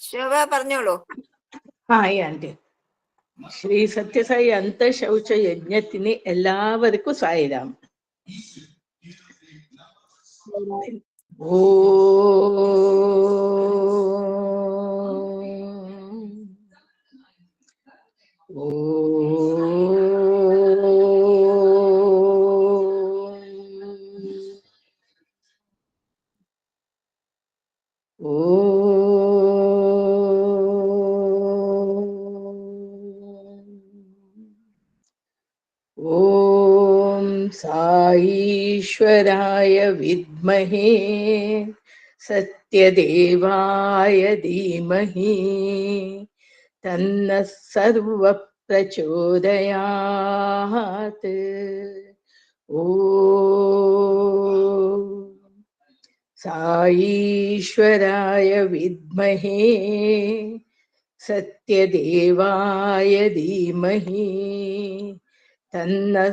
ശോഭ പറഞ്ഞോളൂ. Hi aunty Sri Sathya Sai അന്തശൗച യജ്ഞത്തിന് എല്ലാവർക്കും സായിരാം ഓ. ॐ साईश्वराय विद्महे सत्यदेवाय धीमहि तन्नः सर्वप्रचोदयात्। ॐ साईश्वराय विद्महे सत्यदेवाय धीमहि तन्नः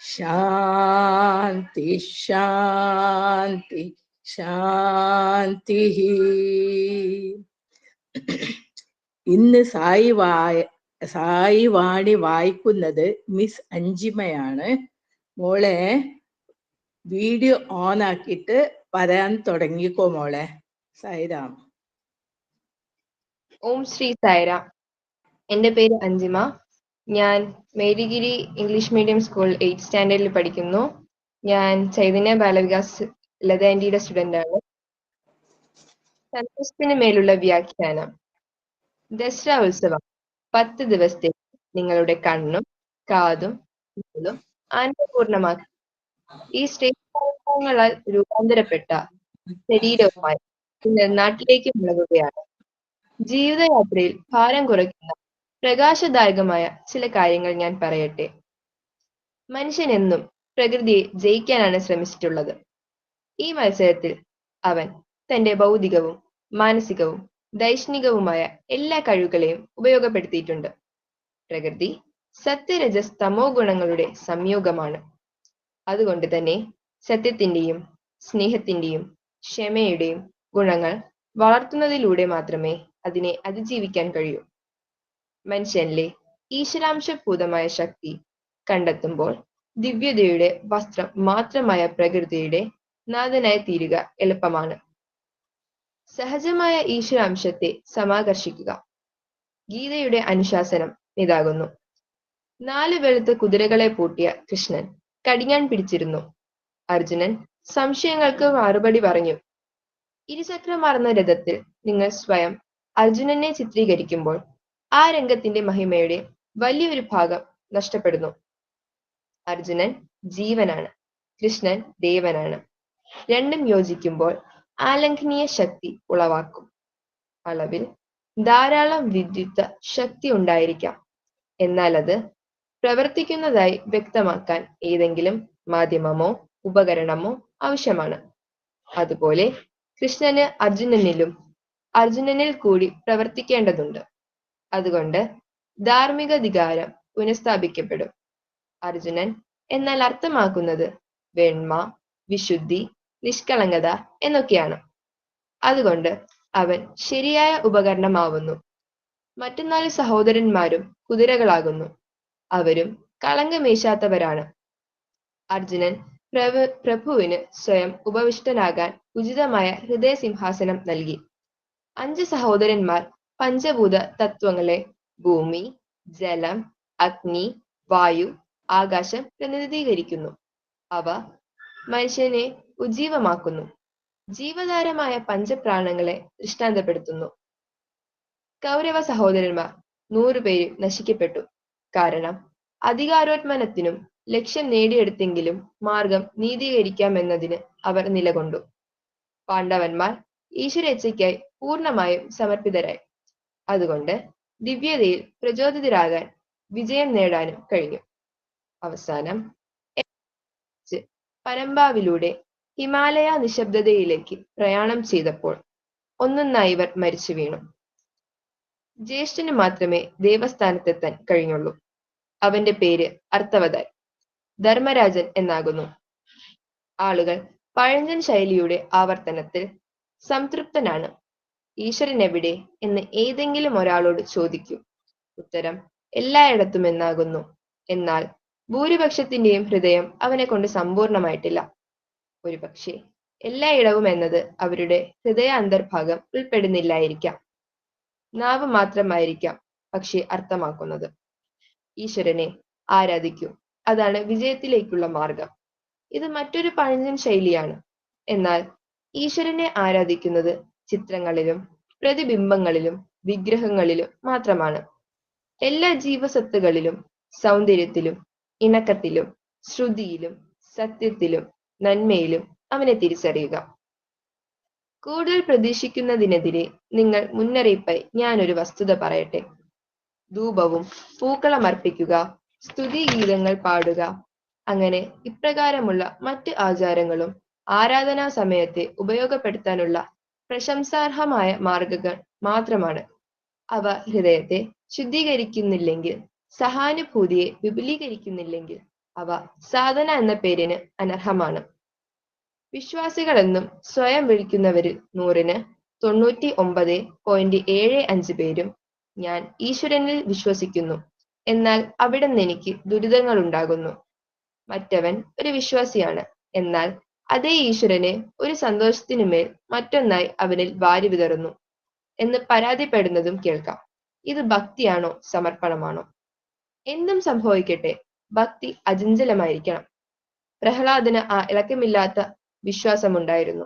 ശാന്തി ശാന്തി ശാന്തി. ഇന്ന് സായി വായ സായി വാണി വായിക്കുന്നത് മിസ് അഞ്ചിമയാണ്. മോളെ വീഡിയോ ഓൺ ആക്കിയിട്ട് പറയാൻ തുടങ്ങിക്കോ മോളെ സായിരാം ഓം ശ്രീ സായിരാം എന്റെ പേര് അഞ്ജിമ ഞാൻ Marygiri English medium school eight സ്റ്റാൻഡേർഡിൽ പഠിക്കുന്നു. ഞാൻ ചൈതന്യ ബാലവികാസ് ലതാൻഡിയുടെ സ്റ്റുഡന്റ് ആണ്. സന്തോഷത്തിന് മേലുള്ള വ്യാഖ്യാനം. ദസറ ഉത്സവം പത്ത് ദിവസത്തെ നിങ്ങളുടെ കണ്ണും കാതും ആനന്ദപൂർണമാക്കി ഈ ശ്രേഷ്ഠങ്ങളാൽ രൂപാന്തരപ്പെട്ട ശരീരവുമായി നാട്ടിലേക്ക് മുളകുകയാണ് ജീവിതയാത്രയിൽ ഭാരം കുറയ്ക്കുന്ന പ്രകാശദായകമായ ചില കാര്യങ്ങൾ ഞാൻ പറയട്ടെ. മനുഷ്യൻ എന്നും പ്രകൃതിയെ ജയിക്കാനാണ് ശ്രമിച്ചിട്ടുള്ളത്. ഈ മത്സരത്തിൽ അവൻ തന്റെ ഭൗതികവും മാനസികവും ദൈഷ്ണികവുമായ എല്ലാ കഴിവുകളെയും ഉപയോഗപ്പെടുത്തിയിട്ടുണ്ട്. പ്രകൃതി സത്യരജസ് തമോ ഗുണങ്ങളുടെ സംയോഗമാണ്. അതുകൊണ്ട് തന്നെ സത്യത്തിന്റെയും സ്നേഹത്തിന്റെയും ക്ഷമയുടെയും ഗുണങ്ങൾ വളർത്തുന്നതിലൂടെ മാത്രമേ അതിനെ അതിജീവിക്കാൻ കഴിയൂ. മനുഷ്യനിലെ ഈശ്വരാംശഭൂതമായ ശക്തി കണ്ടെത്തുമ്പോൾ ദിവ്യതയുടെ വസ്ത്രം മാത്രമായ പ്രകൃതിയുടെ നാഥനായി തീരുക എളുപ്പമാണ്. സഹജമായ ഈശ്വരാംശത്തെ സമാകർഷിക്കുക. ഗീതയുടെ അനുശാസനം ഇതാകുന്നു. നാല് വെളുത്ത കുതിരകളെ പൂട്ടിയ കൃഷ്ണൻ കടിഞ്ഞാൻ പിടിച്ചിരുന്നു. അർജുനൻ സംശയങ്ങൾക്ക് മറുപടി പറഞ്ഞു. ഇരുചക്രമാർന്ന രഥത്തിൽ നിങ്ങൾ സ്വയം അർജുനനെ ചിത്രീകരിക്കുമ്പോൾ ആ രംഗത്തിന്റെ മഹിമയുടെ വലിയൊരു ഭാഗം നഷ്ടപ്പെടുന്നു. അർജുനൻ ജീവനാണ്. കൃഷ്ണൻ ദേവനാണ്. രണ്ടും യോജിക്കുമ്പോൾ ആലംഘനീയ ശക്തി ഉളവാക്കും. അളവിൽ ധാരാളം വിദ്യുത്ത ശക്തി ഉണ്ടായിരിക്കാം. എന്നാൽ അത് പ്രവർത്തിക്കുന്നതായി വ്യക്തമാക്കാൻ ഏതെങ്കിലും മാധ്യമമോ ഉപകരണമോ ആവശ്യമാണ്. അതുപോലെ കൃഷ്ണന് അർജുനനിലും അർജുനനിൽ കൂടി പ്രവർത്തിക്കേണ്ടതുണ്ട്. അതുകൊണ്ട് ധാർമ്മിക അധികാരം പുനഃസ്ഥാപിക്കപ്പെടും. അർജുനൻ എന്നാൽ അർത്ഥമാക്കുന്നത് വെണ്മ വിശുദ്ധി നിഷ്കളങ്കത എന്നൊക്കെയാണ്. അതുകൊണ്ട് അവൻ ശരിയായ ഉപകരണമാവുന്നു. മറ്റു നാല് സഹോദരന്മാരും കുതിരകളാകുന്നു. അവരും കളങ്കമേശാത്തവരാണ്. അർജുനൻ പ്രഭു പ്രഭുവിന് സ്വയം ഉപവിഷ്ടനാകാൻ ഉചിതമായ ഹൃദയസിംഹാസനം നൽകി. അഞ്ച് സഹോദരന്മാർ പഞ്ചഭൂത തത്വങ്ങളെ ഭൂമി ജലം അഗ്നി വായു ആകാശം പ്രതിനിധീകരിക്കുന്നു. അവ മനുഷ്യനെ ഉജ്ജീവമാക്കുന്നു ജീവധാരമായ പഞ്ചപ്രാണങ്ങളെ ദൃഷ്ടാന്തപ്പെടുത്തുന്നു. കൗരവ സഹോദരന്മാർ നൂറുപേര് നശിക്കപ്പെട്ടു. കാരണം അധികാരോത്മനത്തിനും ലക്ഷ്യം നേടിയെടുത്തെങ്കിലും മാർഗം നീതീകരിക്കാമെന്നതിന് അവർ നിലകൊണ്ടു. പാണ്ഡവന്മാർ ഈശ്വരേച്ഛയ്ക്കായി പൂർണമായും സമർപ്പിതരായി. അതുകൊണ്ട് ദിവ്യതയിൽ പ്രചോദിതരാകാൻ വിജയം നേടാനും കഴിഞ്ഞു. അവസാനം പനമ്പാവിലൂടെ ഹിമാലയ നിശബ്ദതയിലേക്ക് പ്രയാണം ചെയ്തപ്പോൾ ഒന്നൊന്നായി ഇവർ മരിച്ചു വീണു. ജ്യേഷ്ഠന് മാത്രമേ ദേവസ്ഥാനത്തെത്താൻ കഴിഞ്ഞുള്ളൂ. അവന്റെ പേര് അർത്ഥവതായി ധർമ്മരാജൻ എന്നാകുന്നു. ആളുകൾ പഴഞ്ചൻ ശൈലിയുടെ ആവർത്തനത്തിൽ സംതൃപ്തനാണ്. ഈശ്വരൻ എവിടെ എന്ന് ഏതെങ്കിലും ഒരാളോട് ചോദിക്കൂ. ഉത്തരം എല്ലായിടത്തും എന്നാകുന്നു. എന്നാൽ ഭൂരിപക്ഷത്തിന്റെയും ഹൃദയം അവനെ കൊണ്ട് സമ്പൂർണമായിട്ടില്ല ഒരു പക്ഷേ എല്ലായിടവും എന്നത് അവരുടെ ഹൃദയ അന്തർഭാഗം ഉൾപ്പെടുന്നില്ലായിരിക്കാം. നാവ് മാത്രമായിരിക്കാം പക്ഷെ അർത്ഥമാക്കുന്നത്. ഈശ്വരനെ ആരാധിക്കൂ. അതാണ് വിജയത്തിലേക്കുള്ള മാർഗം. ഇത് മറ്റൊരു പഴഞ്ചൻ ശൈലിയാണ്. എന്നാൽ ഈശ്വരനെ ആരാധിക്കുന്നത് ചിത്രങ്ങളിലും പ്രതിബിംബങ്ങളിലും വിഗ്രഹങ്ങളിലും മാത്രമാണ്. എല്ലാ ജീവസത്തുകളിലും സൗന്ദര്യത്തിലും ഇണക്കത്തിലും ശ്രുതിയിലും സത്യത്തിലും നന്മയിലും അവനെ തിരിച്ചറിയുക. കൂടുതൽ പ്രതീക്ഷിക്കുന്നതിനെതിരെ നിങ്ങൾ മുന്നറിയിപ്പായി ഞാനൊരു വസ്തുത പറയട്ടെ. ധൂപവും പൂക്കളം അർപ്പിക്കുക സ്തുതി ഗീതങ്ങൾ പാടുക അങ്ങനെ ഇപ്രകാരമുള്ള മറ്റ് ആചാരങ്ങളും ആരാധനാ സമയത്തെ ഉപയോഗപ്പെടുത്താനുള്ള പ്രശംസാർഹമായ മാർഗങ്ങൾ മാത്രമാണ്. അവ ഹൃദയത്തെ ശുദ്ധീകരിക്കുന്നില്ലെങ്കിൽ സഹാനുഭൂതിയെ വിപുലീകരിക്കുന്നില്ലെങ്കിൽ അവ സാധന എന്ന പേരിന് അനർഹമാണ്. വിശ്വാസികളെന്നും സ്വയം വിളിക്കുന്നവരിൽ നൂറിന് തൊണ്ണൂറ്റി ഒമ്പത് പോയിന്റ് ഏഴ് അഞ്ച് പേരും ഞാൻ ഈശ്വരനിൽ വിശ്വസിക്കുന്നു. എന്നാൽ അവിടെ നിന്ന് എനിക്ക് ദുരിതങ്ങൾ ഉണ്ടാകുന്നു മറ്റവൻ ഒരു വിശ്വാസിയാണ്. എന്നാൽ അതേ ഈശ്വരനെ ഒരു സന്തോഷത്തിനുമേൽ മറ്റൊന്നായി അവനിൽ വാരി വിതറുന്നു എന്ന് പരാതിപ്പെടുന്നതും കേൾക്കാം. ഇത് ഭക്തിയാണോ? സമർപ്പണമാണോ? എന്തും സംഭവിക്കട്ടെ. ഭക്തി അചഞ്ചലമായിരിക്കണം. പ്രഹ്ലാദന് ആ ഇളക്കമില്ലാത്ത വിശ്വാസമുണ്ടായിരുന്നു.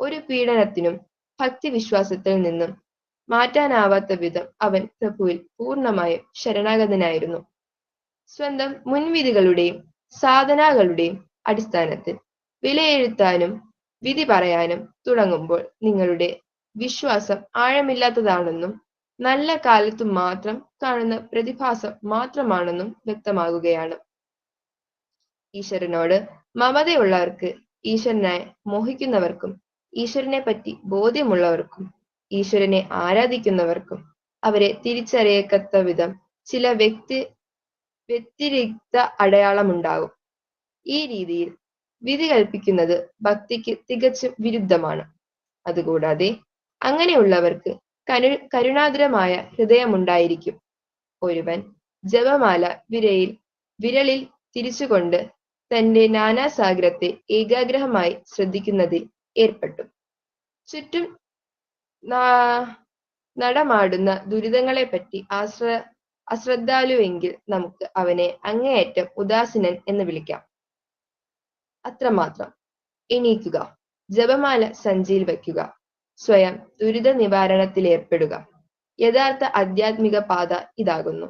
ഒരു പീഡനത്തിനും ഭക്തി വിശ്വാസത്തിൽ നിന്നും മാറ്റാനാവാത്ത വിധം അവൻ പ്രഭുവിൽ പൂർണമായും ശരണാഗതനായിരുന്നു. സ്വന്തം മുൻവിധികളുടെയും സാധനകളുടെയും അടിസ്ഥാനത്തിൽ വിലയിരുത്താനും വിധി പറയാനും തുടങ്ങുമ്പോൾ നിങ്ങളുടെ വിശ്വാസം ആഴമില്ലാത്തതാണെന്നും നല്ല കാലത്തു മാത്രം കാണുന്ന പ്രതിഭാസം മാത്രമാണെന്നും വ്യക്തമാകുകയാണ്. ഈശ്വരനോട് മമതയുള്ളവർക്ക് ഈശ്വരനായി മോഹിക്കുന്നവർക്കും ഈശ്വരനെ പറ്റി ബോധ്യമുള്ളവർക്കും ഈശ്വരനെ ആരാധിക്കുന്നവർക്കും അവരെ തിരിച്ചറിയക്കത്ത വിധം ചില വ്യക്തി വ്യതിരിക്ത അടയാളമുണ്ടാകും. ഈ രീതിയിൽ വിധി കൽപ്പിക്കുന്നത് ഭക്തിക്ക് തികച്ചും വിരുദ്ധമാണ്. അതുകൂടാതെ അങ്ങനെയുള്ളവർക്ക് കരു കരുണാതുരമായ ഹൃദയമുണ്ടായിരിക്കും. ഒരുവൻ ജപമാല വിരയിൽ വിരലിൽ തിരിച്ചുകൊണ്ട് തന്റെ നാനാസാഗരത്തെ ഏകാഗ്രഹമായി ശ്രദ്ധിക്കുന്നതിൽ ഏർപ്പെട്ടു. ചുറ്റും നടമാടുന്ന ദുരിതങ്ങളെപ്പറ്റി ആശ്ര അശ്രദ്ധാലുവെങ്കിൽ നമുക്ക് അവനെ അങ്ങേയറ്റം ഉദാസീനൻ എന്ന് വിളിക്കാം. അത്രമാത്രം. എണീക്കുക. ജപമാല സഞ്ചിയിൽ വയ്ക്കുക. സ്വയം ദുരിത നിവാരണത്തിൽ ഏർപ്പെടുക. യഥാർത്ഥ ആധ്യാത്മിക പാത ഇതാകുന്നു.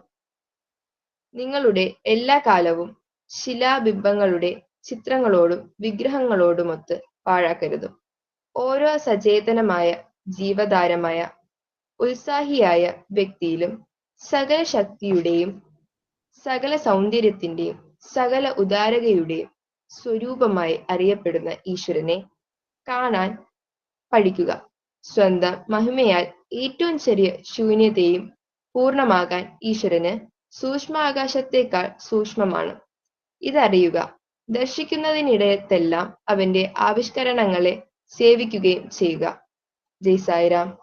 നിങ്ങളുടെ എല്ലാ കാലവും ശിലാബിംബങ്ങളുടെ ചിത്രങ്ങളോടും വിഗ്രഹങ്ങളോടുമൊത്ത് പാഴാക്കരുത്. ഓരോ സചേതനമായ ജീവധാരമായ ഉത്സാഹിയായ വ്യക്തിയിലും സകല ശക്തിയുടെയും സകല സൗന്ദര്യത്തിന്റെയും സകല ഉദാരതയുടെയും സ്വരൂപമായി അറിയപ്പെടുന്ന ഈശ്വരനെ കാണാൻ പഠിക്കുക. സ്വന്തം മഹിമയാൽ ഏറ്റവും ചെറിയ ശൂന്യതയും പൂർണമാകാൻ ഈശ്വരന് സൂക്ഷ്മാകാശത്തേക്കാൾ സൂക്ഷ്മമാണ്. ഇതറിയുക ദർശിക്കുന്നതിനിടയത്തെല്ലാം അവന്റെ ആവിഷ്കരണങ്ങളെ സേവിക്കുകയും ചെയ്യുക. ജയ് സായിരാം.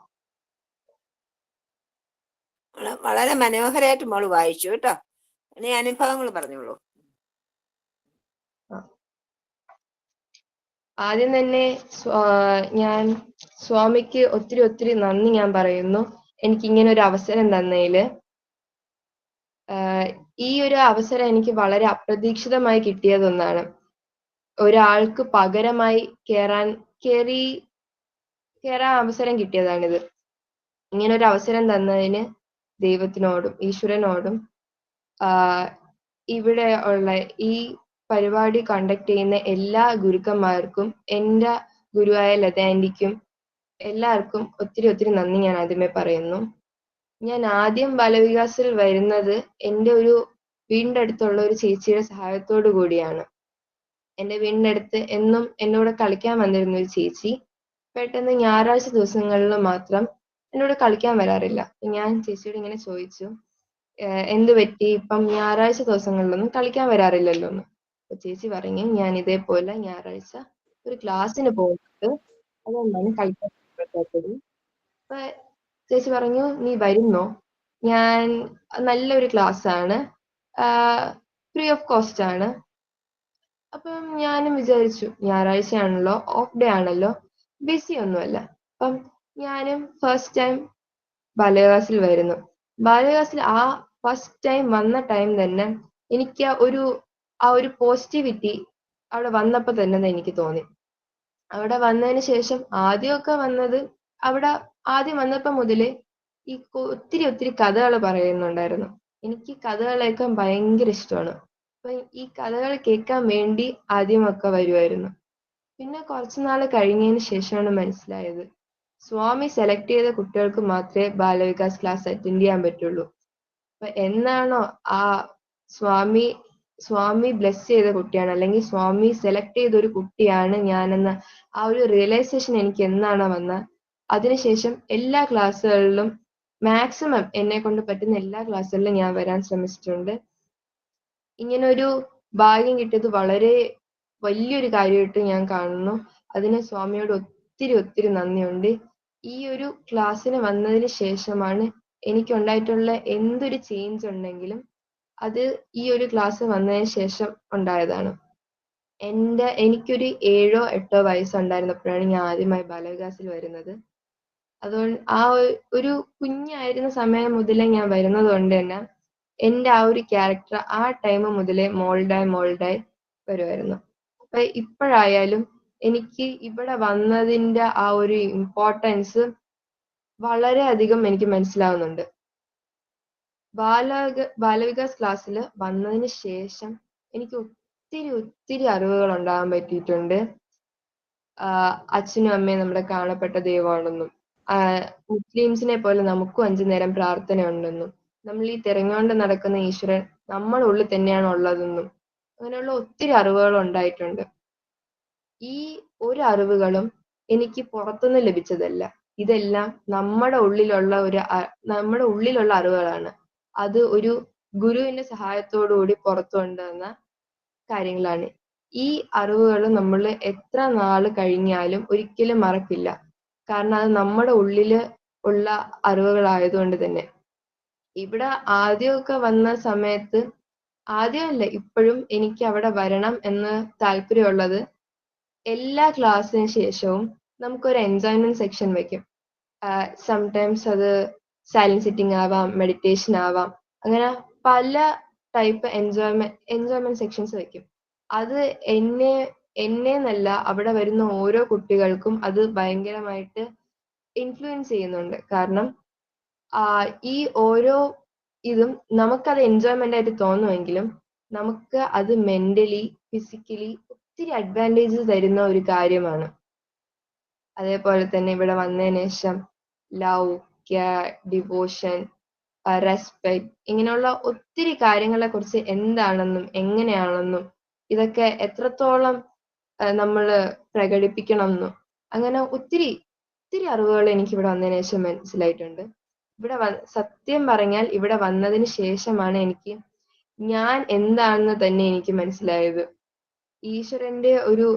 വളരെ മനോഹരമായിട്ട് മോൾ വായിച്ചു കേട്ടോ. ഇനി അനുഭവങ്ങൾ പറഞ്ഞോളൂ. ആദ്യം തന്നെ ഞാൻ സ്വാമിക്ക് ഒത്തിരി ഒത്തിരി നന്ദി ഞാൻ പറയുന്നു. എനിക്ക് ഇങ്ങനെ ഒരു അവസരം തന്നതിൽ. ഈ ഒരു അവസരം എനിക്ക് വളരെ അപ്രതീക്ഷിതമായി കിട്ടിയതൊന്നാണ് ഒരാൾക്ക് പകരമായി കേറാൻ കയറി കയറാൻ അവസരം കിട്ടിയതാണിത്. ഇങ്ങനെ ഒരു അവസരം തന്നതിന് ദൈവത്തിനോടും ഈശ്വരനോടും ഇവിടെ ഉള്ള ഈ പരിപാടി കണ്ടക്ട് ചെയ്യുന്ന എല്ലാ ഗുരുക്കന്മാർക്കും എന്റെ ഗുരുവായ ലത എല്ലാവർക്കും ഒത്തിരി ഒത്തിരി നന്ദി ഞാൻ ആദ്യമേ പറയുന്നു. ഞാൻ ആദ്യം ബാലവികാസിൽ വരുന്നത് എന്റെ ഒരു വീടിന്റെ അടുത്തുള്ള ഒരു ചേച്ചിയുടെ സഹായത്തോടു കൂടിയാണ്. എന്റെ വീടിന്റെ അടുത്ത് എന്നും എന്നോട് കളിക്കാൻ വന്നിരുന്ന ഒരു ചേച്ചി. പെട്ടെന്ന് ഞായറാഴ്ച ദിവസങ്ങളിൽ മാത്രം എന്നോട് കളിക്കാൻ വരാറില്ല. ഞാൻ ചേച്ചിയോട് ഇങ്ങനെ ചോദിച്ചു "ഏഹ് എന്ത് പറ്റി? ഇപ്പം ഞായറാഴ്ച ദിവസങ്ങളിലൊന്നും കളിക്കാൻ വരാറില്ലല്ലോ എന്ന് അപ്പൊ ചേച്ചി പറഞ്ഞു ഞാൻ ഇതേപോലെ ഞായറാഴ്ച ഒരു ക്ലാസ്സിന് പോകുന്നുണ്ട് അതുകൊണ്ടാണ് പറ്റാത്തത്? അപ്പൊ ചേച്ചി പറഞ്ഞു നീ വരുന്നോ? ഞാൻ നല്ലൊരു ക്ലാസ് ആണ് ഫ്രീ ഓഫ് കോസ്റ്റ് ആണ്. അപ്പം ഞാനും വിചാരിച്ചു ഞായറാഴ്ച ആണല്ലോ ഓഫ് ഡേ ആണല്ലോ ബിസി ഒന്നുമല്ല. അപ്പം ഞാനും ഫസ്റ്റ് ടൈം ബാലകാസിൽ വരുന്നു. ബാലകാസിൽ ആ ഫസ്റ്റ് ടൈം വന്ന ടൈം തന്നെ എനിക്ക് ഒരു ആ ഒരു പോസിറ്റിവിറ്റി അവിടെ വന്നപ്പോ തന്നെ എനിക്ക് തോന്നി. അവിടെ വന്നതിന് ശേഷം ആദ്യമൊക്കെ വന്നത് അവിടെ ആദ്യം വന്നപ്പോൾ മുതലേ ഈ ഒത്തിരി ഒത്തിരി കഥകൾ പറയുന്നുണ്ടായിരുന്നു. എനിക്ക് കഥകൾ കേൾക്കാൻ ഭയങ്കര ഇഷ്ടമാണ്. അപ്പൊ ഈ കഥകൾ കേൾക്കാൻ വേണ്ടി ആദ്യമൊക്കെ വരുമായിരുന്നു പിന്നെ കുറച്ചു നാൾ കഴിഞ്ഞതിന് ശേഷമാണ് മനസ്സിലായത്. സ്വാമി സെലക്ട് ചെയ്ത കുട്ടികൾക്ക് മാത്രമേ ബാലവികാസ് ക്ലാസ് അറ്റൻഡ് ചെയ്യാൻ പറ്റുള്ളൂ. അപ്പൊ എന്നാണോ ആ സ്വാമി സ്വാമി ബ്ലെസ് ചെയ്ത കുട്ടിയാണ്. അല്ലെങ്കിൽ സ്വാമി സെലക്ട് ചെയ്ത ഒരു കുട്ടിയാണ് ഞാനെന്ന ആ ഒരു റിയലൈസേഷൻ എനിക്ക് എന്നാണ് വന്ന? അതിനുശേഷം എല്ലാ ക്ലാസ്സുകളിലും മാക്സിമം എന്നെ കൊണ്ട് പറ്റുന്ന എല്ലാ ക്ലാസ്സുകളിലും ഞാൻ വരാൻ ശ്രമിച്ചിട്ടുണ്ട്. ഇങ്ങനൊരു ഭാഗ്യം കിട്ടിയത് വളരെ വലിയൊരു കാര്യമായിട്ട് ഞാൻ കാണുന്നു. അതിന് സ്വാമിയോട് ഒത്തിരി ഒത്തിരി നന്ദിയുണ്ട്. ഈ ഒരു ക്ലാസ്സിന് വന്നതിന് ശേഷമാണ് എനിക്കുണ്ടായിട്ടുള്ള എന്തൊരു ചേഞ്ച് ഉണ്ടെങ്കിലും അത് ഈ ഒരു ക്ലാസ് വന്നതിന് ശേഷം ഉണ്ടായതാണ്. എന്റെ എനിക്കൊരു ഏഴോ എട്ടോ വയസ്സുണ്ടായിരുന്നപ്പോഴാണ് ഞാൻ ആദ്യമായി ബാലവികാസിൽ വരുന്നത്. അതുകൊണ്ട് ആ ഒരു- കുഞ്ഞായിരുന്ന സമയം മുതലേ ഞാൻ വരുന്നത് കൊണ്ട് തന്നെ എന്റെ ആ ഒരു ക്യാരക്ടർ ആ ടൈം മുതലേ മോൾഡായി മോൾഡായി വരുമായിരുന്നു അപ്പൊ ഇപ്പോഴായാലും എനിക്ക് ഇവിടെ വന്നതിന്റെ ആ ഒരു ഇമ്പോർട്ടൻസ് വളരെയധികം എനിക്ക് മനസ്സിലാവുന്നുണ്ട്. ബാലവിക ബാലവികാസ് ക്ലാസ്സിൽ വന്നതിന് ശേഷം എനിക്ക് ഒത്തിരി ഒത്തിരി അറിവുകൾ ഉണ്ടാകാൻ പറ്റിയിട്ടുണ്ട്. അച്ഛനും അമ്മയും നമ്മുടെ കാണപ്പെട്ട ദൈവമാണെന്നും മുസ്ലിംസിനെ പോലെ നമുക്കും അഞ്ചു നേരം പ്രാർത്ഥന ഉണ്ടെന്നും നമ്മൾ ഈ തിരഞ്ഞുകൊണ്ട് നടക്കുന്ന ഈശ്വരൻ നമ്മുടെ ഉള്ളിൽ തന്നെയാണ് ഉള്ളതെന്നും അങ്ങനെയുള്ള ഒത്തിരി അറിവുകൾ ഉണ്ടായിട്ടുണ്ട്. ഈ ഒരു അറിവുകളും എനിക്ക് പുറത്തുനിന്ന് ലഭിച്ചതല്ല. ഇതെല്ലാം നമ്മുടെ ഉള്ളിലുള്ള ഒരു നമ്മുടെ ഉള്ളിലുള്ള അറിവുകളാണ്. അത് ഒരു ഗുരുവിന്റെ സഹായത്തോടു കൂടി പുറത്തു കൊണ്ടുവന്ന കാര്യങ്ങളാണ്. ഈ അറിവുകൾ നമ്മൾ എത്ര നാൾ കഴിഞ്ഞാലും ഒരിക്കലും മറക്കില്ല. കാരണം അത് നമ്മുടെ ഉള്ളിൽ ഉള്ള അറിവുകളായതുകൊണ്ട് തന്നെ. ഇവിടെ ആദ്യമൊക്കെ വന്ന സമയത്ത് ആദ്യമല്ല ഇപ്പോഴും എനിക്ക് അവിടെ വരണം എന്ന് താല്പര്യമുള്ളത് എല്ലാ ക്ലാസ്സിന് ശേഷവും നമുക്കൊരു എൻജോയ്മെന്റ് സെക്ഷൻ വെക്കും സംടൈംസ് അത് സൈലന്റ് സിറ്റിംഗ് ആവാം മെഡിറ്റേഷൻ ആവാം. അങ്ങനെ പല ടൈപ്പ് എൻജോയ്മെന്റ് എൻജോയ്മെന്റ് സെക്ഷൻസ് വെക്കും. അത് എന്നെ എന്നെ എന്നല്ല അവിടെ വരുന്ന ഓരോ കുട്ടികൾക്കും അത് ഭയങ്കരമായിട്ട് ഇൻഫ്ലുവൻസ് ചെയ്യുന്നുണ്ട്. കാരണം ഈ ഓരോ ഇതും നമുക്കത് എൻജോയ്മെന്റ് ആയിട്ട് തോന്നുമെങ്കിലും നമുക്ക് അത് മെന്റലി ഫിസിക്കലി ഒത്തിരി അഡ്വാന്റേജ് തരുന്ന ഒരു കാര്യമാണ്. അതേപോലെ തന്നെ ഇവിടെ വന്നതിന് ശേഷം ലവ് കെയർ ഡിവോഷൻ റെസ്പെക്ട് ഇങ്ങനെയുള്ള ഒത്തിരി കാര്യങ്ങളെ കുറിച്ച് എന്താണെന്നും എങ്ങനെയാണെന്നും ഇതൊക്കെ എത്രത്തോളം നമ്മൾ പ്രകടിപ്പിക്കണം എന്നും അങ്ങനെ ഒത്തിരി ഒത്തിരി അറിവുകൾ എനിക്ക് ഇവിടെ വന്നതിന് ശേഷം മനസ്സിലായിട്ടുണ്ട്. ഇവിടെ സത്യം പറഞ്ഞാൽ ഇവിടെ വന്നതിന് ശേഷമാണ് എനിക്ക് ഞാൻ എന്താണെന്ന് തന്നെ എനിക്ക് മനസ്സിലായത്. ഈശ്വരന്റെ ഒരു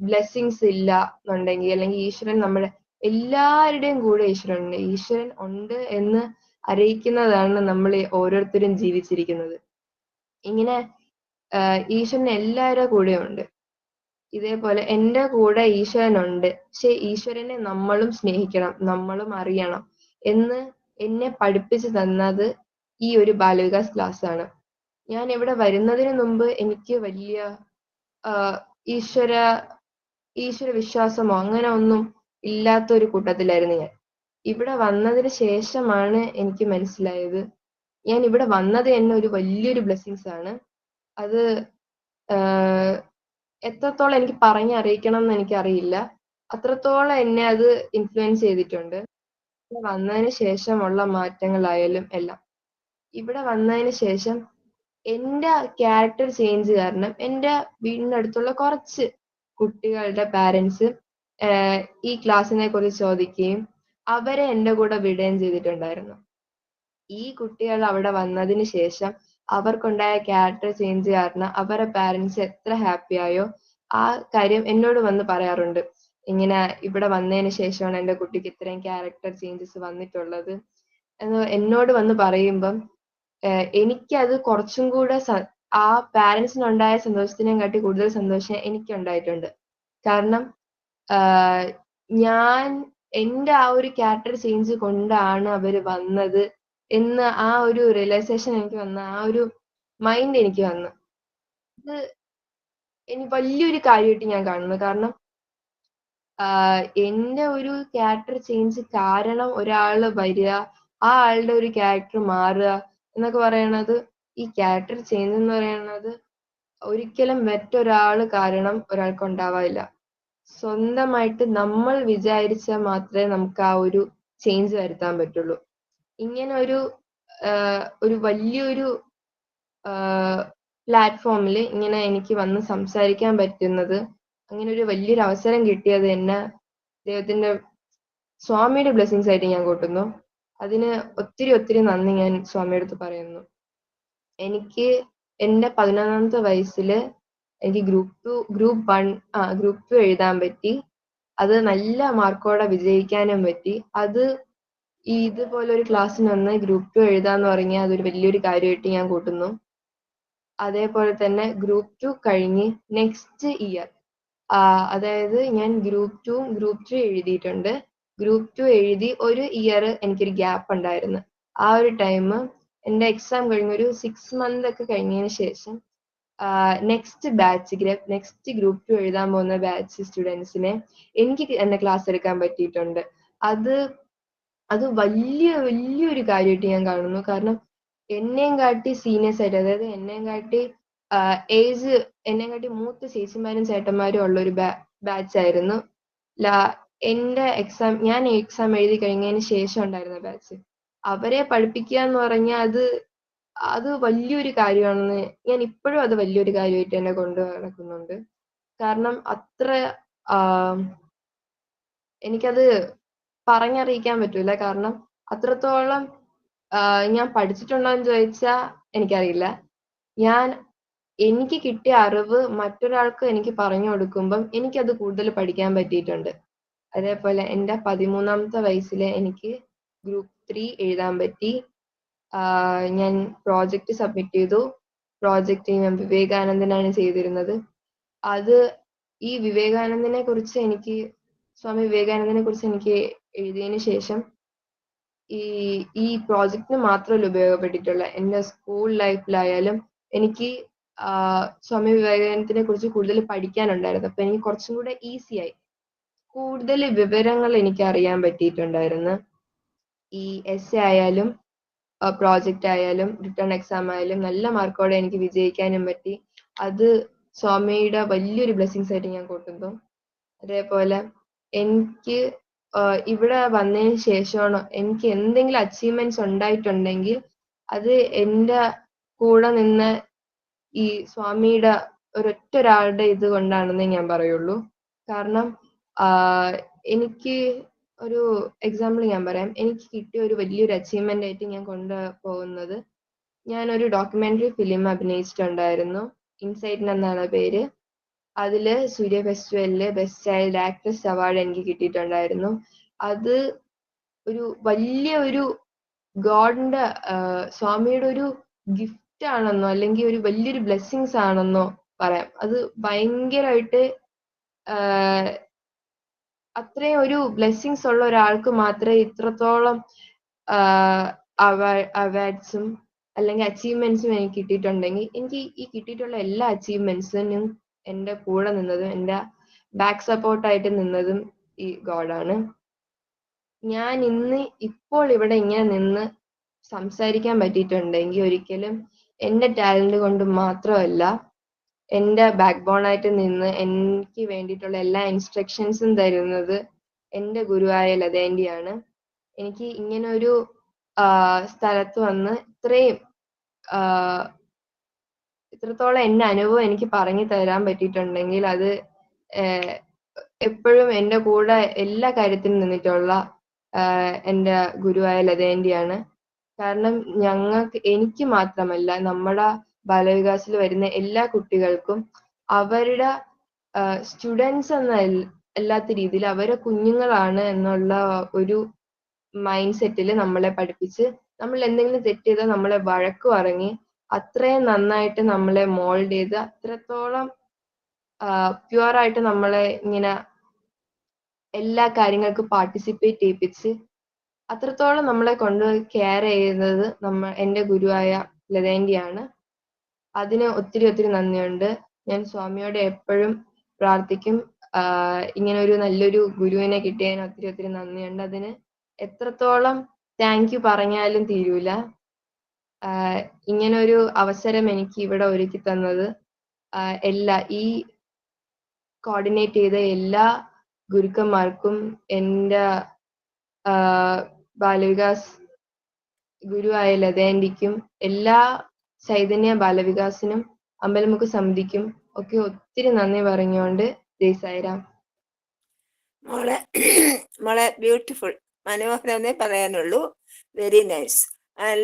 ബ്ലെസ്സിങ്സ് ഇല്ല എന്നുണ്ടെങ്കിൽ അല്ലെങ്കിൽ ഈശ്വരൻ നമ്മുടെ എല്ലാവരുടെയും കൂടെ ഈശ്വരൻ ഉണ്ട് ഈശ്വരൻ ഉണ്ട് എന്ന് അറിയിക്കുന്നതാണ് നമ്മൾ ഓരോരുത്തരും ജീവിച്ചിരിക്കുന്നത്. ഇങ്ങനെ ഈശ്വരൻ എല്ലാവരുടെ കൂടെ ഉണ്ട്. ഇതേപോലെ എന്റെ കൂടെ ഈശ്വരനുണ്ട് പക്ഷെ ഈശ്വരനെ നമ്മളും സ്നേഹിക്കണം നമ്മളും അറിയണം എന്ന് എന്നെ പഠിപ്പിച്ചു തന്നത് ഈ ഒരു ബാലവികാസ് ക്ലാസ് ആണ് ഞാൻ ഇവിടെ വരുന്നതിന് മുമ്പ് എനിക്ക് വലിയ ഈശ്വര ഈശ്വര വിശ്വാസമോ അങ്ങനെ ഒന്നും ഇല്ലാത്ത ഒരു കൂട്ടത്തിലായിരുന്നു ഞാൻ. ഇവിടെ വന്നതിന് ശേഷമാണ് എനിക്ക് മനസ്സിലായത്. ഞാൻ ഇവിടെ വന്നത് തന്നെ ഒരു വലിയൊരു ബ്ലെസ്സിങ്സ് ആണ്. അത് എത്രത്തോളം എനിക്ക് പറഞ്ഞറിയിക്കണം എന്ന് എനിക്കറിയില്ല. അത്രത്തോളം എന്നെ അത് ഇൻഫ്ലുവൻസ് ചെയ്തിട്ടുണ്ട്. വന്നതിന് ശേഷമുള്ള മാറ്റങ്ങളായാലും എല്ലാം. ഇവിടെ വന്നതിന് ശേഷം എന്റെ ക്യാരക്ടർ ചേഞ്ച് കാരണം എന്റെ വീടിനടുത്തുള്ള കുറച്ച് കുട്ടികളുടെ പാരൻസ് ഈ ക്ലാസ്സിനെ കുറിച്ച് ചോദിക്കുകയും അവരെ എന്റെ കൂടെ വിടുകയും ചെയ്തിട്ടുണ്ടായിരുന്നു. ഈ കുട്ടികൾ അവിടെ വന്നതിന് ശേഷം അവർക്കുണ്ടായ ക്യാരക്ടർ ചേഞ്ച് കാരണം അവരുടെ പാരൻസ് എത്ര ഹാപ്പി ആയോ ആ കാര്യം എന്നോട് വന്ന് പറയാറുണ്ട്. ഇങ്ങനെ ഇവിടെ വന്നതിന് ശേഷമാണ് എന്റെ കുട്ടിക്ക് ഇത്രയും ക്യാരക്ടർ ചേഞ്ചസ് വന്നിട്ടുള്ളത്. എന്ന് എന്നോട് വന്ന് പറയുമ്പം എനിക്കത് കുറച്ചും കൂടെ ആ പാരൻസിനുണ്ടായ സന്തോഷത്തിനെയും കാട്ടി കൂടുതൽ സന്തോഷം എനിക്കുണ്ടായിട്ടുണ്ട്. കാരണം ഞാൻ എന്റെ ആ ഒരു ക്യാരക്ടർ ചേഞ്ച് കൊണ്ടാണ് അവർ വന്നത് എന്ന് ആ ഒരു റിയലൈസേഷൻ എനിക്ക് വന്ന ആ ഒരു മൈൻഡ് എനിക്ക് വന്നു. ഇത് എനിക്ക് വലിയൊരു കാര്യമായിട്ട് ഞാൻ കാണുന്നു. കാരണം എന്റെ ഒരു ക്യാരക്ടർ ചേഞ്ച് കാരണം ഒരാൾ വരിക ആ ആളുടെ ഒരു ക്യാരക്ടർ മാറുക എന്നൊക്കെ പറയണത് ഈ ക്യാരക്ടർ ചേഞ്ച് എന്ന് പറയണത് ഒരിക്കലും മറ്റൊരാൾ കാരണം ഒരാൾക്ക് ഉണ്ടാവാനില്ല സ്വന്തമായിട്ട് നമ്മൾ വിചാരിച്ചാൽ മാത്രമേ നമുക്ക് ആ ഒരു ചേഞ്ച് വരുത്താൻ പറ്റുള്ളൂ. ഇങ്ങനെ ഒരു ഒരു വലിയൊരു പ്ലാറ്റ്ഫോമിൽ ഇങ്ങനെ എനിക്ക് വന്ന് സംസാരിക്കാൻ പറ്റുന്നത് അങ്ങനെ ഒരു വലിയൊരു അവസരം കിട്ടിയത് എന്നെ ദൈവത്തിന്റെ സ്വാമിയുടെ ബ്ലെസ്സിങ്സ് ആയിട്ട് ഞാൻ കൂട്ടുന്നു. അതിന് ഒത്തിരി ഒത്തിരി നന്ദി ഞാൻ സ്വാമിയുടെ അടുത്ത് പറയുന്നു. എനിക്ക് എന്റെ പതിനൊന്നാമത്തെ വയസ്സിൽ എനിക്ക് ഗ്രൂപ്പ് ടു ഗ്രൂപ്പ് വൺ ആ ഗ്രൂപ്പ് ടു എഴുതാൻ പറ്റി. അത് നല്ല മാർക്കോടെ വിജയിക്കാനും പറ്റി. അത് ഈ ഇതുപോലെ ഒരു ക്ലാസ്സിന് വന്ന് ഗ്രൂപ്പ് ടു എഴുതാന്ന് പറഞ്ഞാൽ അതൊരു വലിയൊരു കാര്യമായിട്ട് ഞാൻ കൂട്ടുന്നു. അതേപോലെ തന്നെ ഗ്രൂപ്പ് ടു കഴിഞ്ഞ് നെക്സ്റ്റ് ഇയർ അതായത് ഞാൻ ഗ്രൂപ്പ് ടു ഗ്രൂപ്പ് ത്രീ എഴുതിയിട്ടുണ്ട്. ഗ്രൂപ്പ് ടു എഴുതി ഒരു ഇയർ എനിക്കൊരു ഗ്യാപ്പ് ഉണ്ടായിരുന്നു. ആ ഒരു ടൈം എന്റെ എക്സാം കഴിഞ്ഞ് ഒരു സിക്സ് മന്ത് ഒക്കെ കഴിഞ്ഞതിന് ശേഷം next batch next group two എഴുതാൻ പോകുന്ന ബാച്ച് സ്റ്റുഡൻസിനെ എനിക്ക് എന്നെ ക്ലാസ് എടുക്കാൻ പറ്റിയിട്ടുണ്ട്. അത് അത് വലിയ വലിയൊരു കാര്യമായിട്ട് ഞാൻ കാണുന്നു. കാരണം എന്നെയും കാട്ടി സീനിയേഴ്സ് ആയിട്ട് അതായത് എന്നെയും കാട്ടി ഏജ് എന്നെയും കാട്ടി മൂത്ത ചേച്ചിമാരും ചേട്ടന്മാരും ഉള്ള ഒരു ബാച്ച് ആയിരുന്നു. എന്റെ എക്സാം ഞാൻ എക്സാം എഴുതി കഴിഞ്ഞതിന് ശേഷം ഉണ്ടായിരുന്ന ബാച്ച് അവരെ പഠിപ്പിക്കുക എന്ന് പറഞ്ഞാൽ അത് അത് വലിയൊരു കാര്യമാണെന്ന് ഞാൻ ഇപ്പോഴും അത് വലിയൊരു കാര്യമായിട്ട് തന്നെ കൊണ്ട് നടക്കുന്നുണ്ട്. കാരണം അത്ര എനിക്കത് പറഞ്ഞറിയിക്കാൻ പറ്റൂല. കാരണം അത്രത്തോളം ഞാൻ പഠിച്ചിട്ടുണ്ടോ എന്ന് ചോദിച്ചാൽ എനിക്കറിയില്ല. ഞാൻ എനിക്ക് കിട്ടിയ അറിവ് മറ്റൊരാൾക്ക് എനിക്ക് പറഞ്ഞു കൊടുക്കുമ്പം എനിക്കത് കൂടുതൽ പഠിക്കാൻ പറ്റിയിട്ടുണ്ട്. അതേപോലെ എന്റെ പതിമൂന്നാമത്തെ വയസ്സിൽ എനിക്ക് ഗ്രൂപ്പ് ത്രീ എഴുതാൻ പറ്റി. ഞാൻ പ്രോജക്റ്റ് സബ്മിറ്റ് ചെയ്തു. പ്രോജക്റ്റ് ഞാൻ വിവേകാനന്ദനാണ് ചെയ്തിരുന്നത്. അത് ഈ വിവേകാനന്ദനെ കുറിച്ച് എനിക്ക് സ്വാമി വിവേകാനന്ദനെ കുറിച്ച് എനിക്ക് എഴുതിയതിനു ശേഷം ഈ ഈ പ്രോജക്റ്റിന് മാത്രമല്ല ഉപയോഗപ്പെട്ടിട്ടുള്ള എന്റെ സ്കൂൾ ലൈഫിലായാലും എനിക്ക് സ്വാമി വിവേകാനന്ദനെ കുറിച്ച് കൂടുതൽ പഠിക്കാനുണ്ടായിരുന്നു. അപ്പൊ എനിക്ക് കുറച്ചും കൂടെ ഈസിയായി കൂടുതൽ വിവരങ്ങൾ എനിക്ക് അറിയാൻ പറ്റിയിട്ടുണ്ടായിരുന്നു. ഈ എസ് ആയാലും പ്രോജക്റ്റ് ആയാലും റിട്ടേൺ എക്സാം ആയാലും നല്ല മാർക്കോടെ എനിക്ക് വിജയിക്കാനും പറ്റി. അത് സ്വാമിയുടെ വലിയൊരു ബ്ലെസ്സിങ്സ് ആയിട്ട് ഞാൻ കൂട്ടുന്നു അതേപോലെ എനിക്ക് ഇവിടെ വന്നതിന് ശേഷമാണ് എനിക്ക് എന്തെങ്കിലും അച്ചീവ്മെന്റ്സ് ഉണ്ടായിട്ടുണ്ടെങ്കിൽ അത് എന്റെ കൂടെ നിന്ന് ഈ സ്വാമിയുടെ ഒരൊറ്റ ഒരാളുടെ ഇത് കൊണ്ടാണെന്നേ ഞാൻ പറയുള്ളൂ. കാരണം എനിക്ക് ഒരു എക്സാമ്പിൾ ഞാൻ പറയാം. എനിക്ക് കിട്ടിയ ഒരു വലിയൊരു അച്ചീവ്മെന്റ് ആയിട്ട് ഞാൻ കൊണ്ടുപോകുന്നത് ഞാൻ ഒരു ഡോക്യുമെന്ററി ഫിലിം അഭിനയിച്ചിട്ടുണ്ടായിരുന്നു. ഇൻസൈറ്റ് എന്നാണ് പേര്. അതിൽ സൂര്യ ഫെസ്റ്റിവലിൽ ബെസ്റ്റ് ചൈൽഡ് ആക്ട്രസ് അവാർഡ് എനിക്ക് കിട്ടിയിട്ടുണ്ടായിരുന്നു. അത് ഒരു വലിയ ഒരു ഗോഡിന്റെ സ്വാമിയുടെ ഒരു ഗിഫ്റ്റ് ആണെന്നോ അല്ലെങ്കിൽ ഒരു വലിയൊരു ബ്ലെസ്സിങ്സ് ആണെന്നോ പറയാം. അത് ഭയങ്കരമായിട്ട് അത്രയും ഒരു ബ്ലെസ്സിങ്സ് ഉള്ള ഒരാൾക്ക് മാത്രമേ ഇത്രത്തോളം അവാർഡ്സും അല്ലെങ്കിൽ അച്ചീവ്മെന്റ്സും എനിക്ക് കിട്ടിയിട്ടുണ്ടെങ്കിൽ എനിക്ക് ഈ കിട്ടിയിട്ടുള്ള എല്ലാ അച്ചീവ്മെന്റ്സിനും എന്റെ കൂടെ നിന്നതും എന്റെ ബാക്ക് സപ്പോർട്ടായിട്ട് നിന്നതും ഈ ഗോഡാണ് ഞാൻ ഇന്ന് ഇപ്പോൾ ഇവിടെ ഇങ്ങനെ നിന്ന് സംസാരിക്കാൻ പറ്റിയിട്ടുണ്ടെങ്കിൽ ഒരിക്കലും എന്റെ ടാലന്റ് കൊണ്ട് മാത്രമല്ല എന്റെ ബാക്ക് ബോൺ ആയിട്ട് നിന്ന് എനിക്ക് വേണ്ടിയിട്ടുള്ള എല്ലാ ഇൻസ്ട്രക്ഷൻസും തരുന്നത് എന്റെ ഗുരുവായ ലതേന്റെയാണ്. എനിക്ക് ഇങ്ങനെ ഒരു സ്ഥലത്ത് വന്ന് ഇത്രയും ഇത്രത്തോളം എന്റെ അനുഭവം എനിക്ക് പറഞ്ഞു തരാൻ പറ്റിയിട്ടുണ്ടെങ്കിൽ അത് എപ്പോഴും എന്റെ കൂടെ എല്ലാ കാര്യത്തിനും നിന്നിട്ടുള്ള എന്റെ ഗുരുവായ ലതേന്റെയാണ്. കാരണം ഞങ്ങൾക്ക് എനിക്ക് മാത്രമല്ല നമ്മുടെ ബാലവികാസിൽ വരുന്ന എല്ലാ കുട്ടികൾക്കും അവരുടെ സ്റ്റുഡൻസ് എന്ന അല്ലാത്ത രീതിയിൽ അവരെ കുഞ്ഞുങ്ങളാണ് എന്നുള്ള ഒരു മൈൻഡ് സെറ്റിൽ നമ്മളെ പഠിപ്പിച്ച് നമ്മൾ എന്തെങ്കിലും തെറ്റ് ചെയ്താൽ നമ്മളെ വഴക്ക് പറഞ്ഞ് അത്രയും നന്നായിട്ട് നമ്മളെ മോൾഡ് ചെയ്ത് അത്രത്തോളം പ്യുവർ ആയിട്ട് നമ്മളെ ഇങ്ങനെ എല്ലാ കാര്യങ്ങൾക്കും പാർട്ടിസിപ്പേറ്റ് ചെയ്യിപ്പിച്ച് അത്രത്തോളം നമ്മളെ കൊണ്ട് കെയർ ചെയ്യുന്നത് നമ്മ എന്റെ ഗുരുവായ ലതേന്റെയാണ് അതിന് ഒത്തിരി ഒത്തിരി നന്ദിയുണ്ട്. ഞാൻ സ്വാമിയോട് എപ്പോഴും പ്രാർത്ഥിക്കും. ഇങ്ങനെ ഒരു നല്ലൊരു ഗുരുവിനെ കിട്ടിയതിന് ഒത്തിരി ഒത്തിരി നന്ദിയുണ്ട്. അതിന് എത്രത്തോളം താങ്ക് യു പറഞ്ഞാലും തീരൂല. ഇങ്ങനെ ഒരു അവസരം എനിക്ക് ഇവിടെ ഒരുക്കി തന്നത് എല്ലാ ഈ കോർഡിനേറ്റ് ചെയ്ത എല്ലാ ഗുരുക്കന്മാർക്കും എന്റെ ബാലവികാസ് ഗുരുവായ ലതേന്റിക്കും എല്ലാ ചൈതന്യ ബാലവികാസിനും അമ്പലമുക്ക് സമിതിക്കും ഒക്കെ ഒത്തിരി നന്ദി പറഞ്ഞുകൊണ്ട് ജയ് മോളെ മോളെ ബ്യൂട്ടിഫുൾ മനോഹരം എന്നേ പറയാനുള്ളൂ. വെരി നൈസ്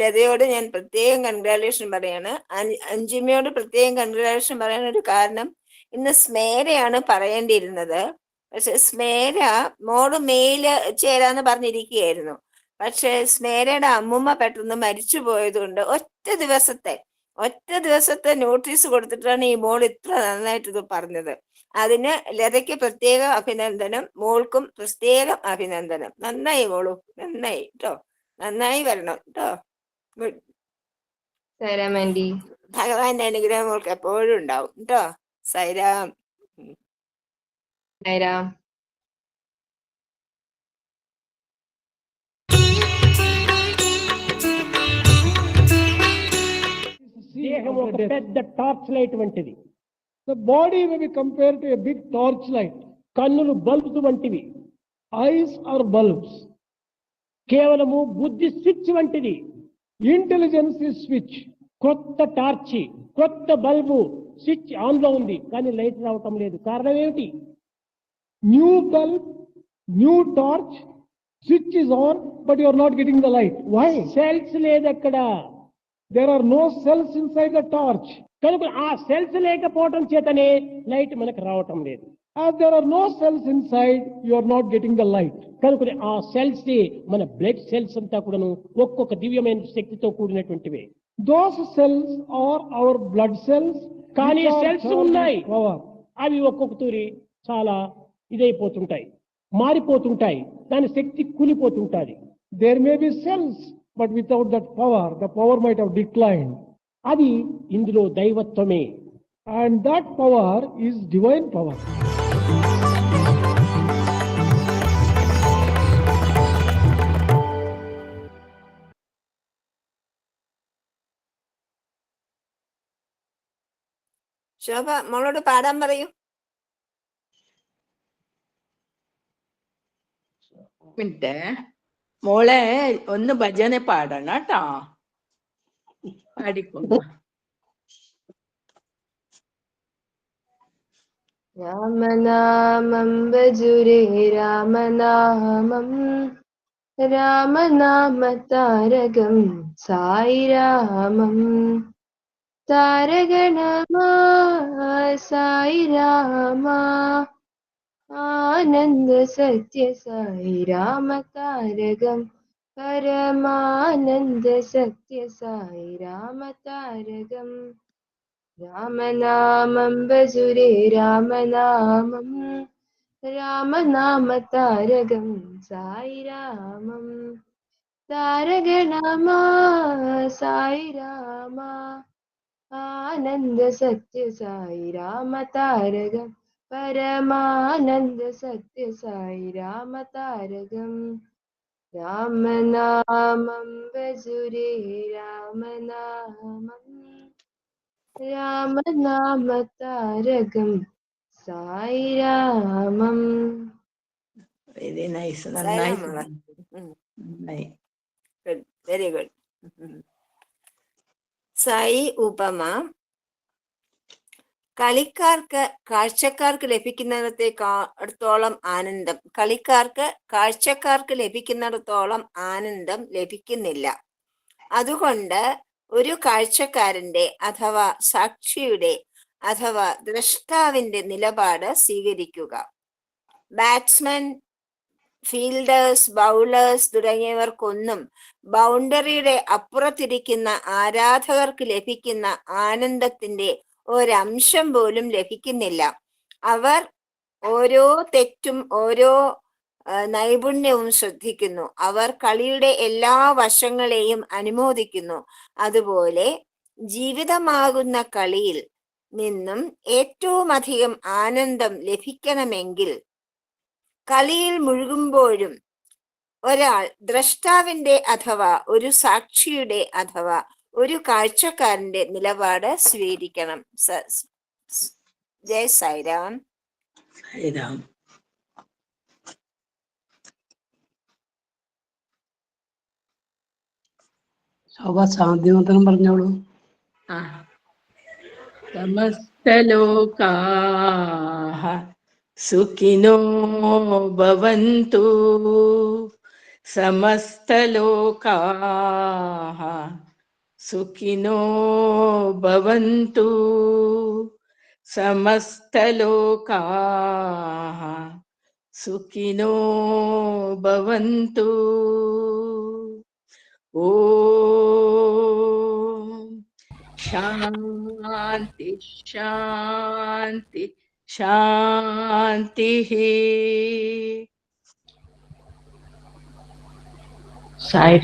ലതയോട് ഞാൻ പ്രത്യേകം കൺഗ്രാലേഷൻ പറയാണ്. അഞ്ജിമയോട് പ്രത്യേകം കൺഗ്രാലേഷൻ പറയാൻ ഒരു കാരണം ഇന്ന് സ്മേരയാണ് പറയേണ്ടിയിരുന്നത്. പക്ഷെ സ്മേര മോൾ മെയിൽ ചേരാന്ന് പറഞ്ഞിരിക്കുകയായിരുന്നു. പക്ഷെ സ്മേരയുടെ അമ്മുമ്മ പെട്ടെന്ന് മരിച്ചു പോയതുകൊണ്ട് ഒറ്റ ദിവസത്തെ ഒറ്റ ദിവസത്തെ നോട്ടീസ് കൊടുത്തിട്ടാണ് ഈ മോൾ ഇത്ര നന്നായിട്ട് ഇത് പറഞ്ഞത്. അതിന് ലതയ്ക്ക് പ്രത്യേക അഭിനന്ദനം മോൾക്കും പ്രത്യേകം അഭിനന്ദനം. നന്നായി മോളു നന്നായി കേട്ടോ നന്നായി വരണം കേട്ടോ ഭഗവാന്റെ അനുഗ്രഹം മോൾക്ക് എപ്പോഴും ഉണ്ടാവും കേട്ടോ സൈരാം. സായിരാം దేహం ఒక పెద్ద టార్చ్ లైట్ వంటిది. The body may be compare to a big torch light కన్నులు బల్బ్స్ వంటివి. ఐస్ ఆర్ బల్బ్స్ కేవలము బుద్ధి స్విచ్ వంటిది. ఇంటెలిజెన్స్ ఇస్ స్విచ్ కొత్త టార్చి కొత్త బల్బు స్విచ్ ఆన్లో ఉంది కానీ లైట్ రావటం లేదు. కారణం ఏమిటి? New bulb new torch switch is on but you are not getting the light why cells లేదు అక్కడ there are no cells inside the torch కనుక ఆ సెల్స్ లేకపోవటం చేతనే లైట్ మనకు రావటం లేదు. As there are no cells inside you are not getting the light. కనుక ఆ సెల్స్ మన బ్లడ్ సెల్స్ అంతా కూడాను ఒక్కొక్క దివ్యమైన శక్తితో కూడినటువంటివే. Those cells are our blood cells కానీ సెల్స్ ఉన్నాయి. అవి ఒక్కొక్క తూరి చాలా ఇదైపోతుంటాయి మారిపోతుంటాయి. దాని శక్తి కూలిపోతుంటాది. There may be cells but without that power the power might have decline అది ఇందులో దైవత్వమే and that power is divine power Shobha മോളോട് പാടാൻ പറയൂ മിനിറ്റ് മോളെ ഒന്ന് ഭജന പാടണം കേട്ടോ. പാടിക്കോ. രാമനാമം ഭജുരേ രാമനാമം. രാമനാമ താരകം സായി രാമം. താരകണമാ സായി ആനന്ദ സത്യ സായി രാമതാരകം പരമാനന്ദ സത്യ സായി രാമതാരകം രാമനാമം ബസുരേ രാമനാമം. രാമനാമ താരകം സായി രാമം. താരകണമ സായി രാമ. ആനന്ദ സത്യ സായി രാമ താരകം. പരമാനന്ദ സത്യ സായി രാമ താരകം രാമനാമം ഭജുരേ രാമനാമം. രാമനാമതാരകം സായിരാമം വെരി നൈസ്. നന്നായി. Very good. സായി ഉപമ കളിക്കാർക്ക് കാഴ്ചക്കാർക്ക് ലഭിക്കുന്നിടത്തേക്കാടത്തോളം ആനന്ദം. കളിക്കാർക്ക് കാഴ്ചക്കാർക്ക് ലഭിക്കുന്നിടത്തോളം ആനന്ദം ലഭിക്കുന്നില്ല. അതുകൊണ്ട് ഒരു കാഴ്ചക്കാരന്റെ അഥവാ സാക്ഷിയുടെ അഥവാ ദ്രഷ്ടാവിന്റെ നിലപാട് സ്വീകരിക്കുക. ബാറ്റ്സ്മാൻ ഫീൽഡേഴ്സ് ബൗളേഴ്സ് തുടങ്ങിയവർക്കൊന്നും ബൗണ്ടറിയുടെ അപ്പുറത്തിരിക്കുന്ന ആരാധകർക്ക് ലഭിക്കുന്ന ആനന്ദത്തിന്റെ ഒരംശം പോലും ലഭിക്കുന്നില്ല. അവർ ഓരോ തെറ്റും ഓരോ നൈപുണ്യവും ശ്രദ്ധിക്കുന്നു. അവർ കളിയുടെ എല്ലാ വശങ്ങളെയും അനുമോദിക്കുന്നു. അതുപോലെ ജീവിതമാകുന്ന കളിയിൽ നിന്നും ഏറ്റവും അധികം ആനന്ദം ലഭിക്കണമെങ്കിൽ കളിയിൽ മുഴുകുമ്പോഴും ഒരാൾ ദ്രഷ്ടാവിന്റെ അഥവാ ഒരു സാക്ഷിയുടെ അഥവാ ഒരു കാഴ്ചക്കാരന്റെ നിലപാട് സ്വീകരിക്കണം. ജയ സ്- ജയ് സായിരാം. സായിരാം. ശോഭ സാധ്യമന്ത്രം പറഞ്ഞോളൂ. ആ. സമസ്തലോകാः സുഖിനോ സമസ്തലോകാः सुखिनो भवन्तु समस्तलोकाः। सुखिनो भवन्तु। ओ शान्ति शान्ति शान्तिः। साई